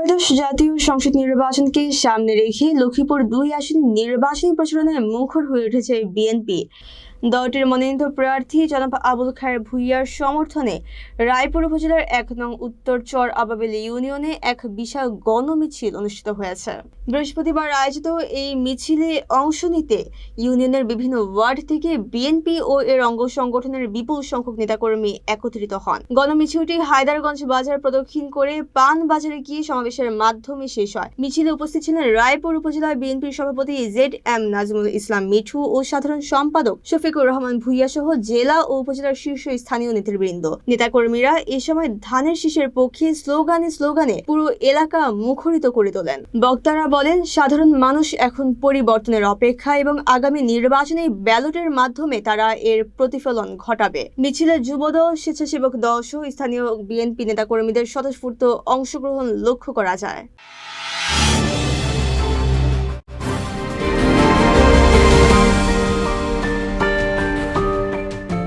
ত্রয়োদশ জাতীয় সংসদ নির্বাচনকে সামনে রেখে লক্ষ্মীপুর দুই আসনে নির্বাচনী প্রচারণায় মুখর হয়ে উঠেছে বিএনপি। দলটির মনোনীত প্রার্থী জনাব আবুল খায়ের ভুইয়ার সমর্থনে রায়পুর উপজেলার এক নং উত্তর চর আবাবিল ইউনিয়নে এক বিশাল গণমিছিল অনুষ্ঠিত হয়েছে। বৃহস্পতিবার আয়োজিত এই মিছিলে অংশ নিতে ইউনিয়নের বিভিন্ন ওয়ার্ড থেকে বিএনপি ও এর অঙ্গ সংগঠনের বিপুল সংখ্যক নেতাকর্মী একত্রিত হন। গণমিছিলটি হায়দারগঞ্জ বাজার প্রদক্ষিণ করে পান বাজারে গিয়ে সমাবেশের মাধ্যমে শেষ হয়। মিছিলে উপস্থিত ছিলেন রায়পুর উপজেলা বিএনপির সভাপতি জেড এম নাজমুল ইসলাম মিঠু ও সাধারণ সম্পাদক শফিকুর রহমান ভুইয়া সহ জেলা ও উপজেলার শীর্ষ স্থানীয় নেতৃবৃন্দ। নেতাকর্মীরা এ সময় ধানের শীষের পক্ষে স্লোগানে স্লোগানে পুরো এলাকা মুখরিত করে তোলেন। বক্তারা বলেন, সাধারণ মানুষ এখন পরিবর্তনের অপেক্ষা এবং আগামী নির্বাচনে ব্যালটের মাধ্যমে তারা এর প্রতিফলন ঘটাবে। মিছিলে যুবদল, স্বেচ্ছাসেবক দল সহ স্থানীয় বিএনপি নেতাকর্মীদের স্বতঃস্ফূর্ত অংশগ্রহণ লক্ষ্য করা যায়।